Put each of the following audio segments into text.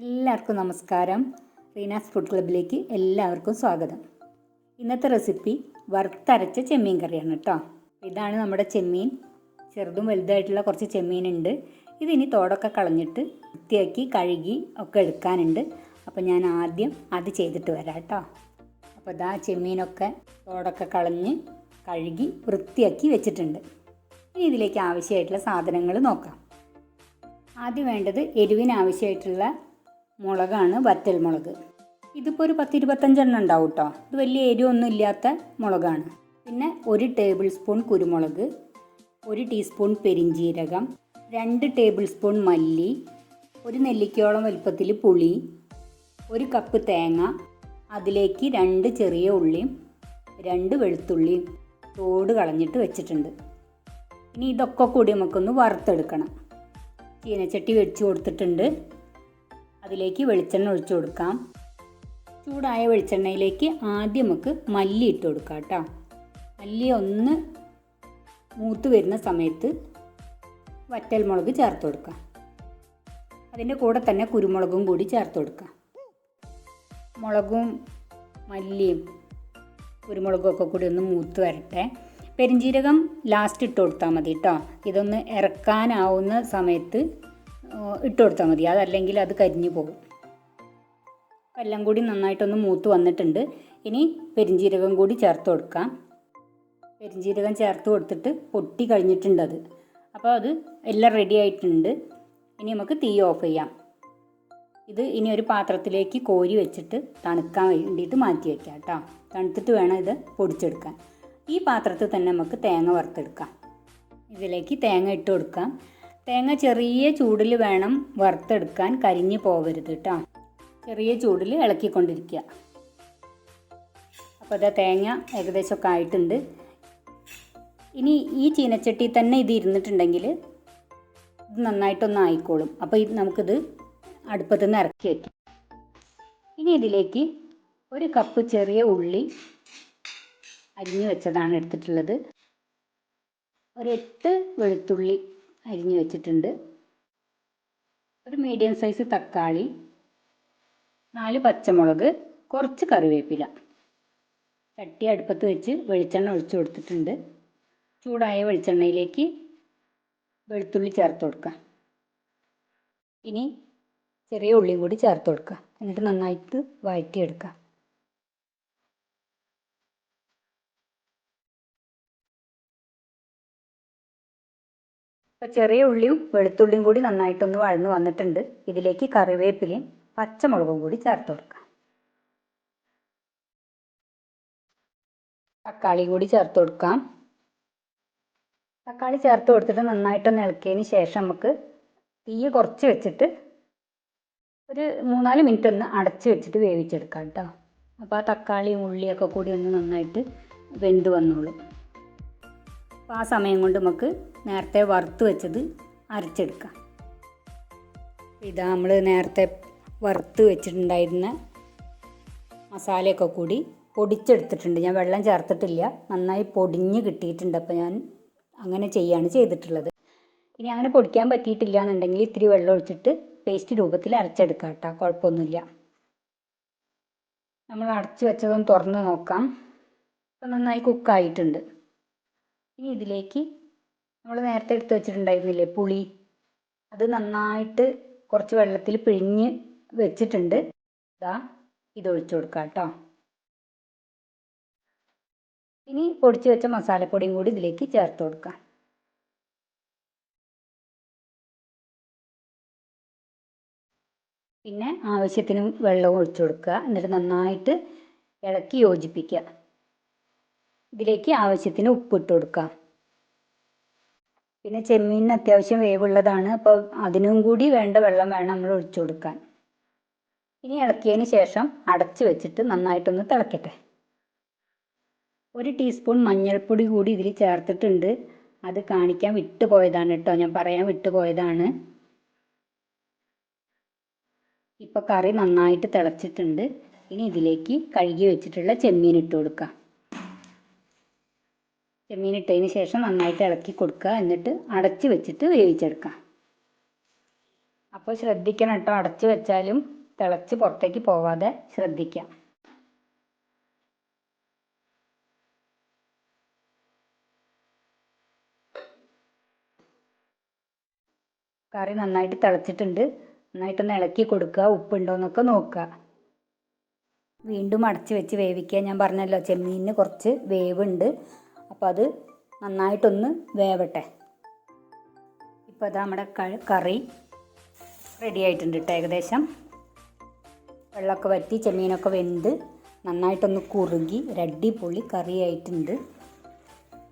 എല്ലാവർക്കും നമസ്കാരം. റീനാസ് ഫുഡ് ക്ലബിലേക്ക് എല്ലാവർക്കും സ്വാഗതം. ഇന്നത്തെ റെസിപ്പി വറുത്തരച്ച ചെമ്മീൻ കറിയാണ് കേട്ടോ. ഇതാണ് നമ്മുടെ ചെമ്മീൻ. ചെറുതും വലുതായിട്ടുള്ള കുറച്ച് ചെമ്മീൻ ഉണ്ട് ഇതിനി തോടൊക്കെ കളഞ്ഞിട്ട് വൃത്തിയാക്കി കഴുകി ഒക്കെ എടുക്കാനുണ്ട്. അപ്പോൾ ഞാൻ ആദ്യം അത് ചെയ്തിട്ട് വരാം കേട്ടോ. അപ്പോൾ ഇതാ ചെമ്മീനൊക്കെ തോടൊക്കെ കളഞ്ഞ് കഴുകി വൃത്തിയാക്കി വെച്ചിട്ടുണ്ട്. ഇനി ഇതിലേക്ക് ആവശ്യമായിട്ടുള്ള സാധനങ്ങൾ നോക്കാം. ആദ്യം വേണ്ടത് എരിവിന് ആവശ്യമായിട്ടുള്ള മുളകാണ് വറ്റൽ മുളക്. ഇതിപ്പോൾ ഒരു പത്തിരുപത്തഞ്ചെണ്ണം ഉണ്ടാവും കേട്ടോ ഇത് വലിയ എരിവൊന്നും ഇല്ലാത്ത മുളകാണ്. പിന്നെ ഒരു ടേബിൾ സ്പൂൺ കുരുമുളക് ഒരു ടീസ്പൂൺ പെരിഞ്ജീരകം രണ്ട് ടേബിൾ സ്പൂൺ മല്ലി ഒരു നെല്ലിക്കോളം വലുപ്പത്തിൽ പുളി ഒരു കപ്പ് തേങ്ങ അതിലേക്ക് രണ്ട് ചെറിയ ഉള്ളിയും രണ്ട് വെളുത്തുള്ളിയും തോട് കളഞ്ഞിട്ട് വെച്ചിട്ടുണ്ട്. ഇനി ഇതൊക്കെ കൂടി നമുക്കൊന്ന് വറുത്തെടുക്കണം. ചീനച്ചട്ടി വെച്ച് കൊടുത്തിട്ടുണ്ട്. അതിലേക്ക് വെളിച്ചെണ്ണ ഒഴിച്ചു കൊടുക്കാം. ചൂടായ വെളിച്ചെണ്ണയിലേക്ക് ആദ്യം നമുക്ക് മല്ലി ഇട്ട് കൊടുക്കാം കേട്ടോ. മല്ലി ഒന്ന് മൂത്ത് വരുന്ന സമയത്ത് വറ്റൽ മുളക് ചേർത്ത് കൊടുക്കാം. അതിന്റെ കൂടെ തന്നെ കുരുമുളകും കൂടി ചേർത്ത് കൊടുക്കാം. മുളകും മല്ലിയും കുരുമുളകും ഒക്കെ കൂടി ഒന്ന് മൂത്ത് വരട്ടെ. പെരിഞ്ജീരകം ലാസ്റ്റ് ഇട്ട് കൊടുത്താൽ മതി കേട്ടോ. ഇതൊന്ന് ഇറക്കാനാവുന്ന സമയത്ത് ഇട്ട് കൊടുത്താൽ മതി. അതല്ലെങ്കിൽ അത് കരിഞ്ഞു പോകും. എല്ലാം കൂടി നന്നായിട്ടൊന്ന് മൂത്ത് വന്നിട്ടുണ്ട്. ഇനി പെരിഞ്ജീരകം കൂടി ചേർത്ത് കൊടുക്കാം. പെരിഞ്ജീരകം ചേർത്ത് കൊടുത്തിട്ട് പൊട്ടി കഴിഞ്ഞിട്ടുണ്ട് അത് അപ്പോൾ അത് എല്ലാം റെഡി ആയിട്ടുണ്ട്. ഇനി നമുക്ക് തീ ഓഫ് ചെയ്യാം. ഇത് ഇനി ഒരു പാത്രത്തിലേക്ക് കോരി വെച്ചിട്ട് തണുക്കാൻ വേണ്ടിയിട്ട് മാറ്റി വയ്ക്കാം കേട്ടോ. തണുത്തിട്ട് വേണം ഇത് പൊടിച്ചെടുക്കാൻ. ഈ പാത്രത്തിൽ തന്നെ നമുക്ക് തേങ്ങ വറുത്തെടുക്കാം. ഇതിലേക്ക് തേങ്ങ ഇട്ട് കൊടുക്കാം. തേങ്ങ ചെറിയ ചൂടിൽ വേണം വറുത്തെടുക്കാൻ കരിഞ്ഞു പോകരുത് കേട്ടോ ചെറിയ ചൂടിൽ ഇളക്കിക്കൊണ്ടിരിക്കുക അപ്പോൾ ഇതാ തേങ്ങ ഏകദേശമൊക്കെ ആയിട്ടുണ്ട്. ഇനി ഈ ചീനച്ചട്ടി തന്നെ ഇത് ഇരുന്നിട്ടുണ്ടെങ്കിൽ ഇത് നന്നായിട്ടൊന്ന് ആയിക്കോളും. അപ്പോൾ ഇത് നമുക്കിത് അടുപ്പത്തു നിന്ന് ഇറക്കി വയ്ക്കാം ഇനി ഇതിലേക്ക് ഒരു കപ്പ് ചെറിയ ഉള്ളി അരിഞ്ഞു വെച്ചതാണ് എടുത്തിട്ടുള്ളത്. ഒരെട്ട് വെളുത്തുള്ളി അരിഞ്ഞു വെച്ചിട്ടുണ്ട്. ഒരു മീഡിയം സൈസ് തക്കാളി നാല് പച്ചമുളക് കുറച്ച് കറിവേപ്പില. ചട്ടി അടുപ്പത്ത് വെച്ച് വെളിച്ചെണ്ണ ഒഴിച്ചു കൊടുത്തിട്ടുണ്ട്. ചൂടായ വെളിച്ചെണ്ണയിലേക്ക് വെളുത്തുള്ളി ചേർത്ത് കൊടുക്കാം. ഇനി ചെറിയ ഉള്ളിയും കൂടി ചേർത്ത് കൊടുക്കുക എന്നിട്ട് നന്നായിട്ട് വഴറ്റിയെടുക്കാം. ചെറിയ ഉള്ളിയും വെളുത്തുള്ളിയും കൂടി നന്നായിട്ടൊന്ന് വഴന്ന് വന്നിട്ടുണ്ട്. ഇതിലേക്ക് കറിവേപ്പിലയും പച്ചമുളകും കൂടി ചേർത്ത് കൊടുക്കാം. തക്കാളി കൂടി ചേർത്ത് കൊടുക്കാം. തക്കാളി ചേർത്ത് കൊടുത്തിട്ട് നന്നായിട്ടൊന്ന് ഇളക്കിയതിന് ശേഷം നമുക്ക് തീ കുറച്ച് വെച്ചിട്ട് ഒരു മൂന്നാൽ മിനിറ്റ് ഒന്ന് അടച്ച് വെച്ചിട്ട് വേവിച്ചെടുക്കാം കേട്ടോ. അപ്പോൾ ആ തക്കാളിയും ഉള്ളിയൊക്കെ കൂടി ഒന്ന് നന്നായിട്ട് വെന്ത് വന്നോളും. അപ്പോൾ ആ സമയം കൊണ്ട് നമുക്ക് നേരത്തെ വറുത്ത് വെച്ചത് അരച്ചെടുക്കാം. ഇതാ നമ്മൾ നേരത്തെ വറുത്ത് വെച്ചിട്ടുണ്ടായിരുന്ന മസാലയൊക്കെ കൂടി പൊടിച്ചെടുത്തിട്ടുണ്ട്. ഞാൻ വെള്ളം ചേർത്തിട്ടില്ല. നന്നായി പൊടിഞ്ഞ് കിട്ടിയിട്ടുണ്ട്. അപ്പോൾ ഞാൻ അങ്ങനെ ചെയ്യാണ് ചെയ്തിട്ടുള്ളത്. ഇനി അങ്ങനെ പൊടിക്കാൻ പറ്റിയിട്ടില്ല എന്നുണ്ടെങ്കിൽ ഇത്തിരി വെള്ളം ഒഴിച്ചിട്ട് പേസ്റ്റ് രൂപത്തിൽ അരച്ചെടുക്കാം കേട്ടോ. കുഴപ്പമൊന്നുമില്ല. നമ്മൾ അടച്ചു വെച്ചതൊന്ന് തുറന്ന് നോക്കാം. നന്നായി കുക്കായിട്ടുണ്ട് ഇനി ഇതിലേക്ക് നമ്മൾ നേരത്തെ എടുത്ത് വെച്ചിട്ടുണ്ടായിരുന്നില്ലേ? പുളി. അത് നന്നായിട്ട് കുറച്ച് വെള്ളത്തിൽ പിഴിഞ്ഞ് വെച്ചിട്ടുണ്ട്. ഇതാ ഒഴിച്ചു കൊടുക്കാം കേട്ടോ. ഇനി പൊടിച്ച് വെച്ച മസാലപ്പൊടിയും കൂടി ഇതിലേക്ക് ചേർത്ത് കൊടുക്കാം. പിന്നെ ആവശ്യത്തിന് വെള്ളം ഒഴിച്ചു കൊടുക്കുക എന്നിട്ട് നന്നായിട്ട് ഇളക്കി യോജിപ്പിക്കുക ഇതിലേക്ക് ആവശ്യത്തിന് ഉപ്പിട്ട് കൊടുക്കുക പിന്നെ ചെമ്മീനിന് അത്യാവശ്യം വേവുള്ളതാണ്. അപ്പോൾ അതിനും കൂടി വേണ്ട വെള്ളം വേണം നമ്മൾ ഒഴിച്ചു കൊടുക്കാൻ. ഇനി ഇളക്കിയതിന് ശേഷം അടച്ച് വെച്ചിട്ട് നന്നായിട്ടൊന്ന് തിളക്കട്ടെ. ഒരു ടീസ്പൂൺ മഞ്ഞൾപ്പൊടി കൂടി ഇതിൽ ചേർത്തിട്ടുണ്ട്. അത് കാണിക്കാൻ വിട്ടുപോയതാണ് കേട്ടോ. ഞാൻ പറയാൻ വിട്ടുപോയതാണ്. ഇപ്പോൾ കറി നന്നായിട്ട് തിളച്ചിട്ടുണ്ട്. ഇനി ഇതിലേക്ക് കഴുകി വെച്ചിട്ടുള്ള ചെമ്മീൻ ഇട്ട് കൊടുക്കാം. ചെമ്മീൻ ഇട്ടതിന് ശേഷം നന്നായിട്ട് ഇളക്കി കൊടുക്കുക. എന്നിട്ട് അടച്ച് വെച്ചിട്ട് വേവിച്ചെടുക്കാം. അപ്പോൾ ശ്രദ്ധിക്കണം കേട്ടോ. അടച്ചു വെച്ചാലും തിളച്ച് പുറത്തേക്ക് പോവാതെ ശ്രദ്ധിക്കാം. കറി നന്നായിട്ട് തിളച്ചിട്ടുണ്ട്. നന്നായിട്ടൊന്ന് ഇളക്കി കൊടുക്കുക. ഉപ്പുണ്ടോയെന്നൊക്കെ നോക്കുക. വീണ്ടും അടച്ച് വെച്ച് വേവിക്കുക. ഞാൻ പറഞ്ഞല്ലോ ചെമ്മീനിന് കുറച്ച് വേവുണ്ട്. അപ്പോൾ അത് നന്നായിട്ടൊന്ന് വേവട്ടെ. ഇപ്പോൾ അത് നമ്മുടെ കറി റെഡി ആയിട്ടുണ്ട് കേട്ടോ ഏകദേശം. വെള്ളമൊക്കെ വറ്റി ചെമ്മീനൊക്കെ വെന്ത് നന്നായിട്ടൊന്ന് കുറുകി റെഡി പൊളി കറി ആയിട്ടുണ്ട്.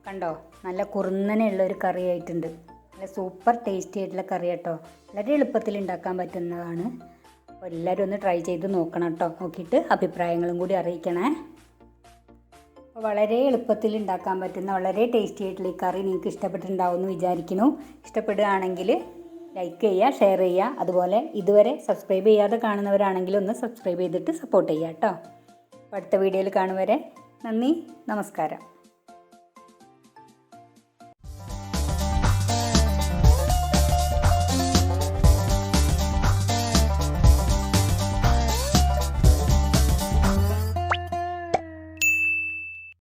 കണ്ടോ? നല്ല കുറുന്നനെയുള്ള ഒരു കറി ആയിട്ടുണ്ട്. നല്ല സൂപ്പർ ടേസ്റ്റി ആയിട്ടുള്ള കറി കേട്ടോ വളരെ എളുപ്പത്തിൽ ഉണ്ടാക്കാൻ പറ്റുന്നതാണ്. അപ്പോൾ എല്ലാവരും ഒന്ന് ട്രൈ ചെയ്ത് നോക്കണം കേട്ടോ നോക്കിയിട്ട് അഭിപ്രായങ്ങളും കൂടി അറിയിക്കണേ. വളരെ എളുപ്പത്തിൽ ഉണ്ടാക്കാൻ പറ്റുന്ന വളരെ ടേസ്റ്റി ആയിട്ടുള്ള ഈ കറി നിങ്ങൾക്ക് ഇഷ്ടപ്പെട്ടിട്ടുണ്ടാവും എന്ന് വിചാരിക്കുന്നു. ഇഷ്ടപ്പെടുകയാണെങ്കിൽ ലൈക്ക് ചെയ്യുക ഷെയർ ചെയ്യുക. അതുപോലെ ഇതുവരെ സബ്സ്ക്രൈബ് ചെയ്യാതെ കാണുന്നവരാണെങ്കിൽ ഒന്ന് സബ്സ്ക്രൈബ് ചെയ്തിട്ട് സപ്പോർട്ട് ചെയ്യുക കേട്ടോ. അടുത്ത വീഡിയോയിൽ കാണുവരെ നന്ദി നമസ്കാരം.